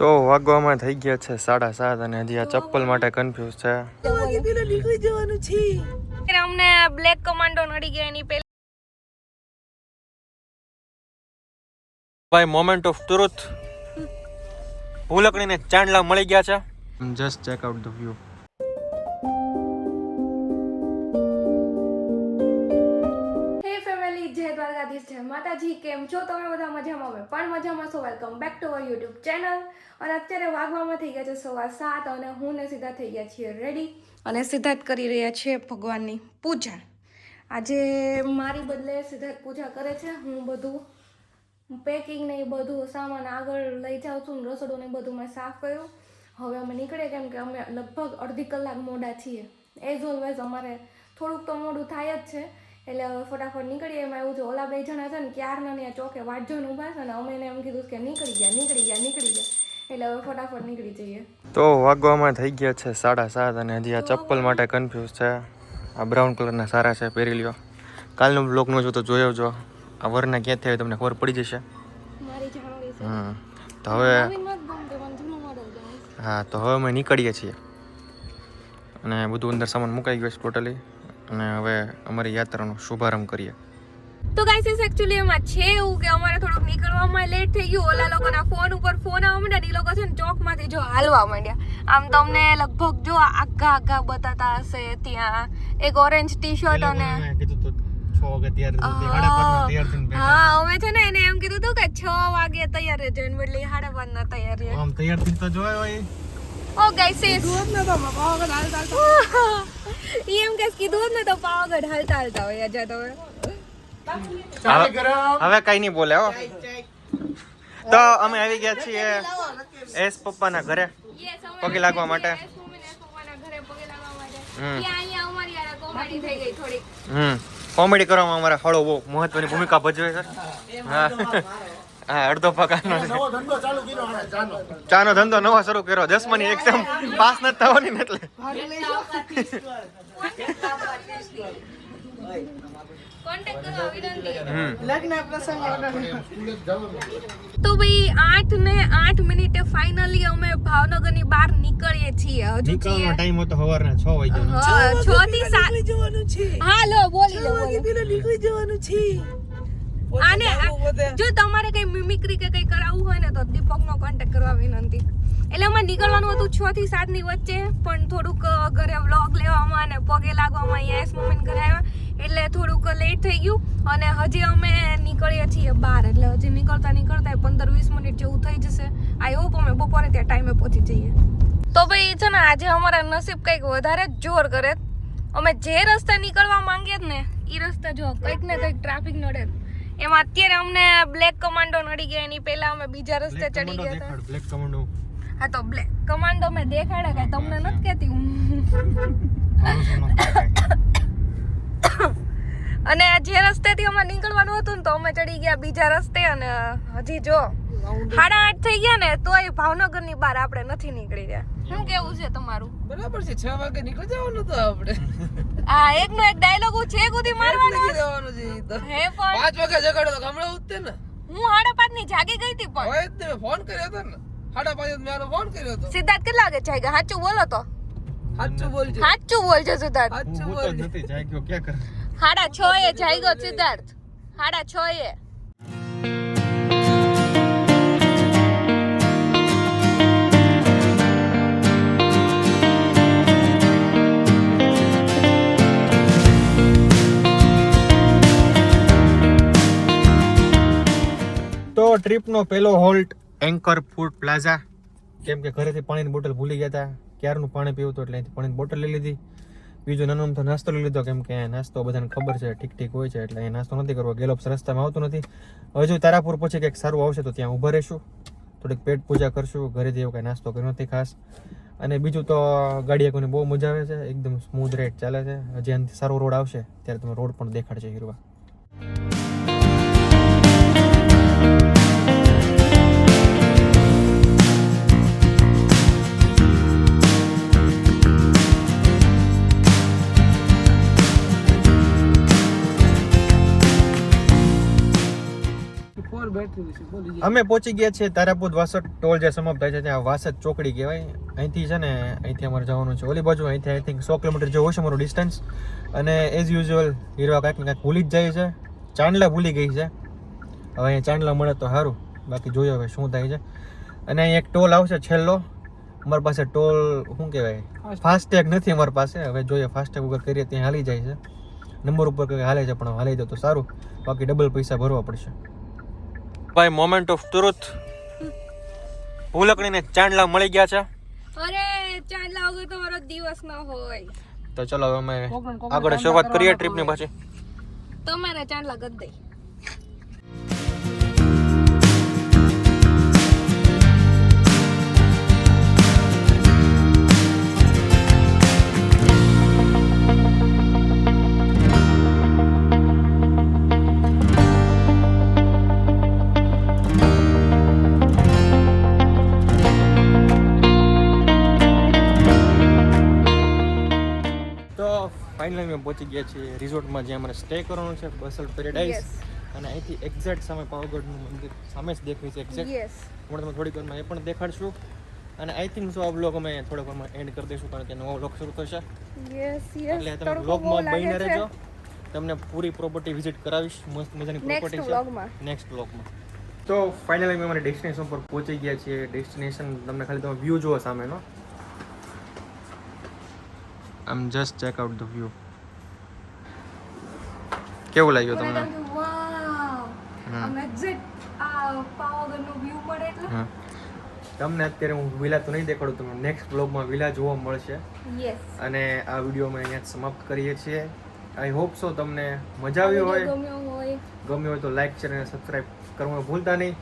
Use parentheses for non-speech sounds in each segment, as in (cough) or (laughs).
તો વાગવામાં થઈ ગયા છે સાડા સાત અને હજી આ ચપ્પલ માટે કન્ફ્યુઝ છે. અમને બ્લેક કમાન્ડો નડી ગયા એની પહેલા. ભાઈ મોમેન્ટ ઓફ ટ્રુથ ભૂલકણીને ચાંદલા મળી ગયા છે. Just check out the view માતાજી, કેમ છો? તમે બધા મજામાં અમે પણ મજામાં છો welcome back to our YouTube channel અને અત્યારે વાગવામાં થઈ ગયા છે સવાર સાત અને હું ને સીધા થઈ ગયા છીએ રેડી અને સિદ્ધાર્થ કરી રહ્યા છે ભગવાનની પૂજા. આજે મારી બદલે સિદ્ધાર્થ પૂજા કરે છે. હું બધું પેકિંગ ને એ બધું સામાન આગળ લઈ જાઉં છું ને રસોડું ને બધું મેં સાફ કર્યું. હવે અમે નીકળીએ કેમ કે અમે લગભગ અડધી કલાક મોડા છીએ. એઝ ઓલવેઝ અમારે થોડુંક તો મોડું થાય જ છે. એટલે હવે ફટાફટ નીકળીએ. એમાં એવું છે ઓલા બે જણા છે ને ક્યારના ને ચોકે વાટ જોઈને ઊભા છે ને અમે એને એમ કીધું કે નીકળી ગયા નીકળી ગયા નીકળી ગયા. એટલે હવે ફટાફટ નીકળી જઈએ. તો વાગવામાં થઈ ગયા છે સાડા સાત અને હજી આ ચપ્પલ માટે કન્ફ્યુઝ છે. આ બ્રાઉન કલરના સારા છે પહેરી લ્યો. કાલનો બ્લોગ નો જો તો જોયો જો. આ વરના ક્યાં થયા તમને ખબર પડી જશે? હમ. તો હવે હા તો હવે અમે નીકળીએ છીએ. અને બધું અંદર સામાન મુકાઈ ગયો છે ટોટલી અને હવે અમારી યાત્રાનો શુભારંભ કરીએ. તો ગાઈસ એકચ્યુઅલી એમાં છે એવું કે અમારે થોડુંક નીકળવામાં લેટ થઈ ગયું. ઓલા લોકોના ફોન ઉપર ફોન આવવા માંડ્યા ને ઈ લોકો છે ને ચોકમાંથી જો હાલવા માંડ્યા. આમ તમને લગભગ જો આઘા આઘા બતાતા હશે ત્યાં એક ઓરેન્જ ટી શર્ટ અને હા અમે છે ને એને એમ કીધું હતું કે છ વાગે તૈયાર રહેજો. એને બદલે સાડા પાંચ ના તૈયાર રહે. આમ તૈયાર થઈ તો જોયો હોય ઓ ગાઈસ (laughs) ઈ એમ કે કીધું ને તો પાવાગઢ હાલતા હાલતા હોય જતો હવે હવે કઈ નહીં બોલે હો. તો અમે આવી ગયા છીએ એસ પપ્પાના ઘરે પગે લાગવા માટે. હમ. હમ. કોમેડી કરવામાં અમારા હળો બહુ મહત્વની ભૂમિકા ભજવે છે. હા. હા અડધો પગારનો છે. ચાનો ધંધો નવો શરૂ કર્યો. દસમાની એક્ઝામ પાસ નથી થવાની ને એટલે. તો ભાઈ આઠ ને આઠ મિનિટે ફાઇનલી અમે ભાવનગરની બહાર નીકળીએ છીએ. હજુ ટાઈમ હતો સવારના છ વાગ્યાનો હા, છ થી સાત. હા લો બોલી લો બોલી. આને જો તમારે કઈ મિમિક્રી કે કઈ કરાવવું હોય ને તો દીપક નો કોન્ટેક્ટ કરવા વિનંતી. એટલે અમારે નીકળવાનું હતું છ થી સાતની વચ્ચે પણ થોડુંક ઘરે વ્લોગ લેવામાં અને પગે લાગવામાં અહીંયા એસ મોમેન્ટ ઘરે આવ્યા. એટલે થોડુંક લેટ થઈ ગયું અને હજી અમે નીકળીએ છીએ બહાર. એટલે હજી નીકળતા નીકળતા પંદર વીસ મિનિટ જેવું થઈ જશે. આઈ હોપ અમે બપોરે ત્યાં ટાઈમે પહોંચી જઈએ. તો ભાઈ છે ને આજે અમારા નસીબ કંઈક વધારે જ જોર કરે. અમે જે રસ્તે નીકળવા માંગીએ જ ને એ રસ્તે જો કંઈક ને કંઈક ટ્રાફિક નડે. એમાં અત્યારે અમને બ્લેક કમાન્ડો નડી ગયા એની પહેલા અમે બીજા રસ્તે ચડી ગયા હતા. બ્લેક કમાન્ડો હા તો બ્લેક કમાન્ડો મેં દેખાડે કે તમને નથી કહેતી હું. અને જે રસ્તેથી અમારે નીકળવાનું હતું ને તો અમે ચડી ગયા બીજા રસ્તે અને હજી જો સાડા આઠ થઈ ગયા ને તોય ભાવનગરની બહાર આપણે નથી નીકળી રહ્યા. શું કેવું છે તમારું? બરાબર છે છ વાગે નીકળી જવાનું તો આપણે. આ એક નો એક ડાયલોગ છે કુદી મારવાનો જવાનું છે હે પણ. પાંચ વાગે જગાડો તો હમણાં ઉઠતે ને. હું સાડા પાંચની જાગી ગઈ હતી પણ. હોય જ ને ફોન કર્યો હતો ને. સાડા પાંચ મેં આનો ફોન કર્યો હતો. સિદ્ધાર્થ કેટલા વાગે જાગ્યા? સાચું બોલો તો. સાચું બોલજો. સાચું બોલજો સિદ્ધાર્થ. સાચું બોલજો. નથી જાગ્યો ક્યાં કર સાડા છ એ જાગ્યો સિદ્ધાર્થ. સાડા છ એ. ટ્રીપનો પહેલો હોલ્ટ એન્કર ફૂડ પ્લાઝા. કેમ કે ઘરેથી પાણીની બોટલ ભૂલી ગયા હતા. ક્યારનું પાણી પીવું હતું એટલે પાણીની બોટલ લઈ લીધી. બીજો નાનો તો નાસ્તો લઈ લીધો, કેમ કે નાસ્તો બધાને ખબર છે ઠીક ઠીક હોય છે, એટલે અહીંયા નાસ્તો નથી કરવો. ગેલોપ્સ રસ્તામાં આવતું નથી. હજુ તારાપુર પછી કંઈક સારું આવશે તો ત્યાં ઊભા રહીશું. થોડીક પેટ પૂજા કરશું. ઘરેથી એવું કાંઈ નાસ્તો કર્યો નથી ખાસ. અને બીજું તો ગાડી કોને બહુ મજા આવે છે. એકદમ સ્મૂધ રેટ ચાલે છે. હજી સારો રોડ આવશે, ત્યારે તમે રોડ પણ દેખાડશે હીરવા. અમે પહોંચી ગયા છીએ તારાપુર વાસદ ટોલ જે સમાપ્ત થાય છે ત્યાં વાસદ ચોકડી કહેવાય. અહીંથી છે ને અહીંથી અમારે જવાનું છે. ઓલી બાજુ અહીંથી આઈ થિંક સો કિલોમીટર જેવું હશે મારું ડિસ્ટન્સ અને એઝ યુઝ્યુઅલ હીરવા કાંઈક ને કાંઈક ભૂલી જ જાય છે. ચાંદલા ભૂલી ગઈ છે. હવે અહીંયા ચાંદલા મળે તો સારું. બાકી જોઈએ હવે શું થાય છે. અને અહીં એક ટોલ આવશે છેલ્લો. અમારી પાસે ટોલ શું કહેવાય? ફાસ્ટેગ નથી અમારી પાસે. હવે જોઈએ ફાસ્ટેગ વગર કરીએ ત્યાં હાલી જાય છે. નંબર ઉપર કંઈક હાલે છે પણ હાલી જાય તો સારું. બાકી ડબલ પૈસા ભરવા પડશે. ભાઈ મોમેન્ટ ઓફ ટ્રુથ ભૂલકણીને ચાંદલા મળી ગયા છે. અરે ચાંદલા વગર તો મારો દિવસ ન હોય. તો ચલો હવે અમે આગળ શરૂઆત કરીએ ટ્રીપની પાછી. તમારા ચાંદલા ગદ દઈ. ફાઇનલી અમે પહોંચી ગયા છીએ રિસોર્ટમાં જ્યાં અમારે સ્ટે કરવાનો છે બસલ પેરેડાઇઝ અને અહીંથી એક્ઝેક્ટ સામે પાવાગઢનું મંદિર સામે જ દેખાય છે એક્ઝેક્ટ હું હમણાં તમે થોડીક વારમાં એ પણ દેખાડશું. અને આઈ થિંક સો આ બ્લોગ અમે થોડીક વારમાં એન્ડ કરી દઈશું કારણ કે નવો બ્લોગ શરૂ થશે. એટલે તમે બ્લોગમાં લાગે બહીને રહેજો. તમને પૂરી પ્રોપર્ટી વિઝિટ કરાવીશ. મસ્ત મજાની પ્રોપર્ટી છે. નેક્સ્ટ બ્લોગમાં તો ફાઇનલી અમે અમારી ડેસ્ટિનેશન પર પહોંચી ગયા છીએ. ડેસ્ટિનેશન તમને ખાલી તમે વ્યૂ જુઓ સામેનો. આમ just check out the view કેવું લાગ્યું તમને? તમને અત્યારે હું વિલા તો નહીં દેખાડું તમને નેક્સ્ટ બ્લોગમાં વિલા જોવા મળશે. યસ અને આ વિડીયોમાં અહીંયા સમાપ્ત કરીએ છીએ. આઈ હોપ સો તમને મજા આવી હોય. ગમ્યો હોય. ગમ્યું હોય તો લાઈક શેર અને સબસ્ક્રાઇબ કરવાનું ભૂલતા નહીં.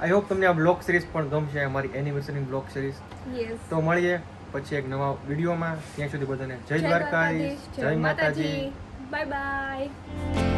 આઈ હોપ તમને આ બ્લોગ સિરીઝ પણ ગમશે અમારી એનિમેશનની બ્લોગ સિરીઝ તો મળીએ. પછી એક નવા વિડીયોમાં. ત્યાં સુધી બધાને જય દ્વારકાધીશ જય માતાજી. Bye bye.